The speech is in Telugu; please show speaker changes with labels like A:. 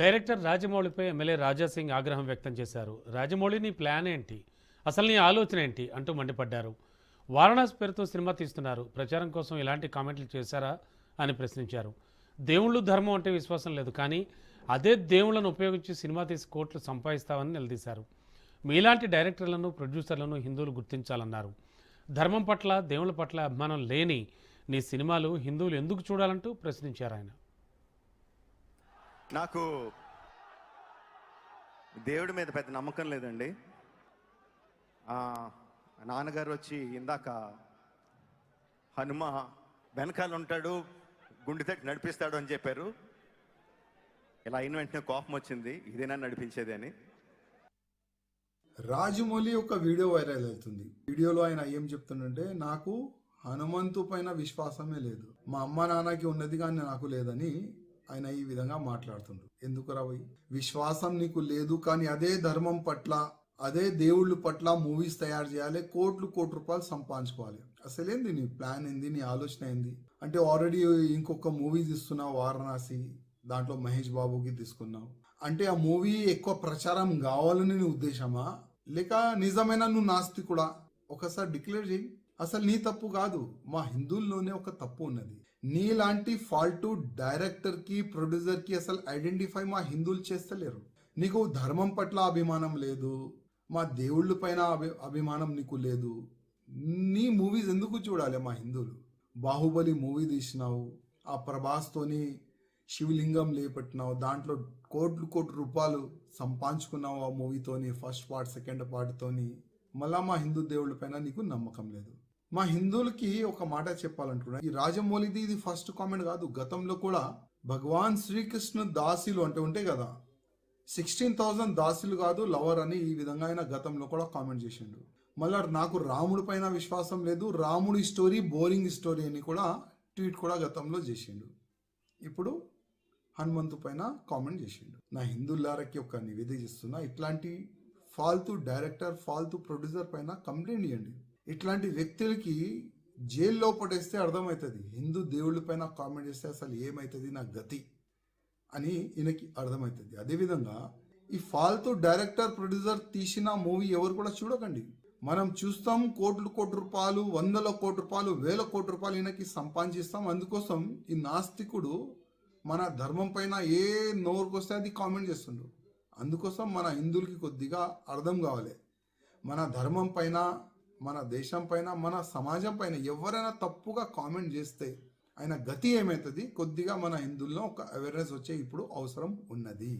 A: డైరెక్టర్ రాజమౌళిపై ఎమ్మెల్యే రాజాసింగ్ ఆగ్రహం వ్యక్తం చేశారు. రాజమౌళి నీ ప్లాన్ ఏంటి? అసలు నీ ఆలోచన ఏంటి? అంటూ మండిపడ్డారు. వారణాసి పేరుతో సినిమా తీస్తున్నారు. ప్రచారం కోసం ఇలాంటి కామెంట్లు చేశారా? అని ప్రశ్నించారు. దేవుళ్ళు ధర్మం అంటే విశ్వాసం లేదు. కానీ అదే దేవుళ్ళను ఉపయోగించి సినిమా తీసి కోట్లు సంపాదిస్తామని నిలదీశారు. మీలాంటి డైరెక్టర్లను ప్రొడ్యూసర్లను హిందువులు గుర్తించాలన్నారు. ధర్మం పట్ల దేవుళ్ళ పట్ల అభిమానం లేని నీ సినిమాలు హిందువులు ఎందుకు చూడాలంటూ ప్రశ్నించారు ఆయన.
B: నాకు దేవుడి మీద పెద్ద నమ్మకం లేదండి. నాన్నగారు వచ్చి ఇందాక హనుమ వెనకాల ఉంటాడు గుండె తట్టి నడిపిస్తాడు అని చెప్పారు. ఇలా అయిన వెంటనే కోపం వచ్చింది ఇదేనా నడిపించేది అని.
C: రాజమౌళి ఒక వీడియో వైరల్ అవుతుంది. వీడియోలో ఆయన ఏం చెప్తుండంటే నాకు హనుమంతు పైన విశ్వాసమే లేదు. మా అమ్మ నాన్నకి ఉన్నది కానీ నాకు లేదని ఆయన ఈ విధంగా మాట్లాడుతుండు. ఎందుకు రావయ్య విశ్వాసం నీకు లేదు కానీ అదే ధర్మం పట్ల అదే దేవుళ్ళ పట్ల మూవీస్ తయారు చేయాలి కోట్లు కోటి రూపాయలు సంపాదించుకోవాలి. అసలేంది నీ ప్లాన్ ఏంది నీ ఆలోచన ఏంది? అంటే ఆల్రెడీ ఇంకొక మూవీ తీస్తున్నావు వారణాసి దాంట్లో మహేష్ బాబుకి తీసుకున్నావు. అంటే ఆ మూవీ ఎక్కువ ప్రచారం కావాలని నీ ఉద్దేశమా? లేక నిజమైన నువ్వు నాస్తికుడా? ఒకసారి డిక్లేర్ చేయి అసలు నీ తప్పు కాదు. మా హిందువుల్లోనే ఒక తప్పు ఉన్నది. నీలాంటి ఫాల్ట్ డైరెక్టర్కి ప్రొడ్యూసర్కి అసలు ఐడెంటిఫై మా హిందువులు చేస్తలేరు. నీకు ధర్మం పట్ల అభిమానం లేదు. మా దేవుళ్ళ పైన అభి అభిమానం నీకు లేదు. నీ మూవీస్ ఎందుకు చూడాలి మా హిందువులు? బాహుబలి మూవీ తీసినావు. ఆ ప్రభాస్తోని శివలింగం లేపెట్టినావు. దాంట్లో కోట్లు కోట్ల రూపాయలు సంపాదించుకున్నావు ఆ మూవీతోని ఫస్ట్ పార్ట్ సెకండ్ పార్ట్తోని. మళ్ళా మా హిందూ దేవుళ్ళ పైన నీకు నమ్మకం లేదు. మా హిందువులకి ఒక మాట చెప్పాలనుకున్నా ఈ రాజమౌళిది ఇది ఫస్ట్ కామెంట్ కాదు. గతంలో కూడా భగవాన్ శ్రీకృష్ణ దాసీలు అంటే ఉంటే కదా సిక్స్టీన్ థౌజండ్ దాసులు కాదు లవర్ అని ఈ విధంగా ఆయన గతంలో కూడా కామెంట్ చేసిండు. మళ్ళా నాకు రాముడి పైన విశ్వాసం లేదు రాముడి స్టోరీ బోరింగ్ స్టోరీ అని కూడా ట్వీట్ కూడా గతంలో చేసిండు. ఇప్పుడు హనుమంతు పైన కామెంట్ చేసిండు. నా హిందువులారకి ఒక నివేదిక ఇస్తున్నా. ఇట్లాంటి ఫాల్తూ డైరెక్టర్ ఫాల్తూ ప్రొడ్యూసర్ పైన కంప్లైంట్ ఇవ్వండి ఇట్లాంటి వ్యక్తులకి జైల్లో పడేస్తే అర్థమవుతుంది హిందూ దేవుళ్ళ పైన కామెంట్ చేస్తే అసలు ఏమవుతుంది నా గతి అని ఈయనకి అర్థమవుతుంది అదేవిధంగా ఈ ఫాల్తూ డైరెక్టర్ ప్రొడ్యూసర్ తీసిన మూవీ ఎవరు కూడా చూడకండి. మనం చూస్తాం కోట్లు కోటి రూపాయలు వందల కోటి రూపాయలు వేల కోటి రూపాయలు ఈయనకి సంపాదించిస్తాం. అందుకోసం ఈ నాస్తికుడు మన ధర్మం పైన ఏ నోరుకొస్తే అది కామెంట్ చేస్తుండ్రు అందుకోసం మన హిందువులకి కొద్దిగా అర్థం కావాలి. మన ధర్మం పైన మన దేశం పైన మన సమాజం పైన ఎవరైనా తప్పుగా కామెంట్ చేస్తే ఆయన గతి ఏమవుతుంది కొద్దిగా మన హిందువుల్లో ఒక అవేర్నెస్ వచ్చే ఇప్పుడు అవసరం ఉన్నది.